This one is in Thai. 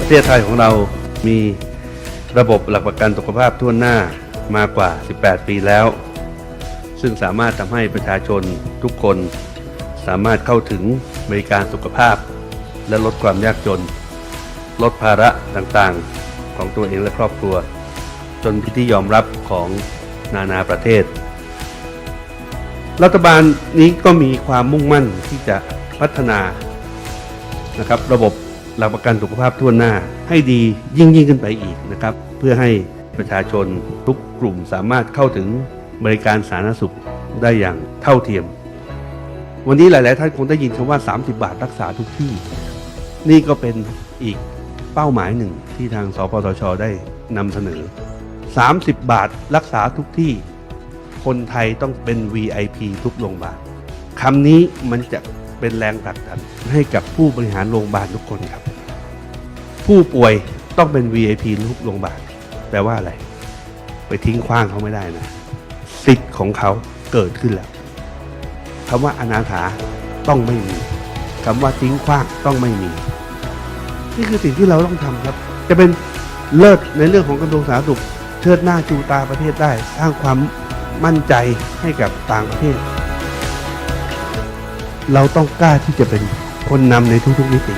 ประเทศไทยของเรามีระบบหลักประกันสุขภาพทั่วหน้ามากว่า 18 ปีแล้ว ซึ่งสามารถทำให้ประชาชนทุกคนสามารถเข้าถึงบริการสุขภาพ และลดความยากจน ลดภาระต่างๆของตัวเองและครอบครัว จนที่ยอมรับของนานาประเทศ รัฐบาลนี้ก็มีความมุ่งมั่นที่จะพัฒนานะครับระบบหลักประกันสุขภาพทั่วหน้าให้ดียิ่งยิ่งขึ้นไปอีกนะครับ เพื่อให้ประชาชนทุกกลุ่มสามารถเข้าถึงบริการสาธารณสุขได้อย่างเท่าเทียม วันนี้หลาย ๆ ท่านคงได้ยินคำว่า 30 บาทรักษาทุกที่ นี่ก็เป็นอีกเป้าหมายหนึ่งที่ทางสปสชได้นำเสนอ 30 บาทรักษาทุกที่ คนไทยต้องเป็น VIP ทุกโรงพยาบาลคำนี้มันจะเป็นแรงผลักดันให้กับผู้บริหารโรงพยาบาลทุกคนครับ ผู้ป่วยต้องเป็น VIP ทุกโรงพยาบาลแปลว่าอะไร ไปทิ้งขว้างเขาไม่ได้นะสิทธิ์ของเขาเกิดขึ้นแล้วคำว่าอนาถาต้องไม่มีคำว่าทิ้งขว้างต้องไม่มี นี่คือสิ่งที่เราต้องทำครับ จะเป็นเลิศในเรื่องของกระทรวงสาธารณสุขเชิดหน้าจูตาประเทศได้ สร้างความ มั่นใจให้กับต่างประเทศ เราต้องกล้าที่จะเป็นคนนำในทุกๆมิติ